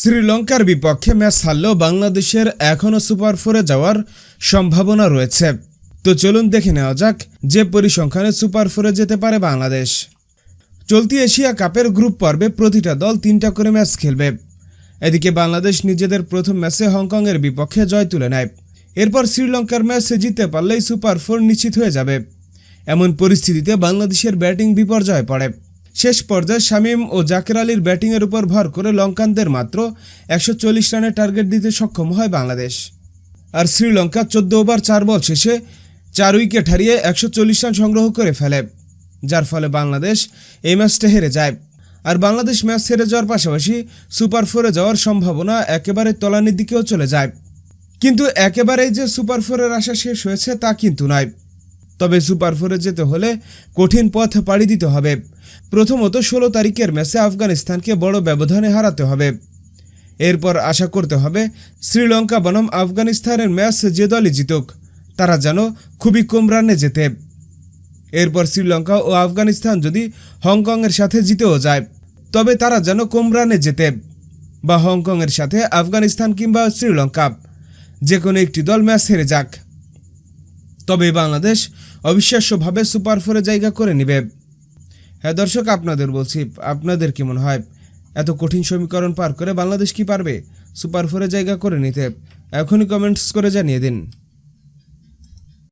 শ্রীলঙ্কার বিপক্ষে ম্যাচ হারলেও বাংলাদেশের এখনও সুপার ফোরে যাওয়ার সম্ভাবনা রয়েছে। তো চলুন দেখে নেওয়া যাক যে পরিসংখ্যানে সুপার ফোরে যেতে পারে বাংলাদেশ। চলতি এশিয়া কাপের গ্রুপ পর্বে প্রতিটা দল তিনটা করে ম্যাচ খেলবে। এদিকে বাংলাদেশ নিজেদের প্রথম ম্যাচে হংকংয়ের বিপক্ষে জয় তুলে নেয়। এরপর শ্রীলঙ্কার ম্যাচে জিততে পারলেই সুপার ফোর নিশ্চিত হয়ে যাবে। এমন পরিস্থিতিতে বাংলাদেশের ব্যাটিং বিপর্যয় পড়ে। শেষ পর্যায়ে শামীম ও জাকের আলীর ব্যাটিংয়ের উপর ভর করে লঙ্কানদের মাত্র একশো চল্লিশ রানের টার্গেট দিতে সক্ষম হয় বাংলাদেশ। আর শ্রীলঙ্কা চোদ্দ ওভার চার বল শেষে চার উইকেট হারিয়ে একশো চল্লিশ রান সংগ্রহ করে ফেলে, যার ফলে বাংলাদেশ এই ম্যাচটা হেরে যায়। আর বাংলাদেশ ম্যাচ হেরে যাওয়ার পাশাপাশি সুপার ফোরে যাওয়ার সম্ভাবনা একেবারে তলানির দিকেও চলে যায়। কিন্তু একেবারেই যে সুপার ফোরের আশা শেষ হয়েছে তা কিন্তু নয়। তবে সুপার ফোরে যেতে হলে কঠিন পথ পাড়ি দিতে হবে। প্রথমত ষোলো তারিখের ম্যাচে আফগানিস্তানকে বড় ব্যবধানে হারাতে হবে। এরপর আশা করতে হবে শ্রীলঙ্কা বনাম আফগানিস্তানের ম্যাচ যে দলই জিতুক, তারা যেন খুবই কম রানে যেতে এরপর শ্রীলঙ্কা ও আফগানিস্তান যদি হংকংয়ের সাথে জিতেও যায়, তবে তারা যেন কম রানে যেতে বা হংকংয়ের সাথে আফগানিস্তান কিংবা শ্রীলঙ্কা। যে কোনো একটি দল ম্যাচ হেরে যাক। তবে বাংলাদেশ অবিশ্বাস্যভাবে সুপার ফোরে জায়গা করে নেবে। হ্যাঁ দর্শক, আপনাদের বলছি, আপনাদের কি মনে হয়? এত কঠিন সমীকরণ পার করে বাংলাদেশ কি পারবে সুপার ফোরে জায়গা করে নিতে? এখনই কমেন্টস করে জানিয়ে দিন।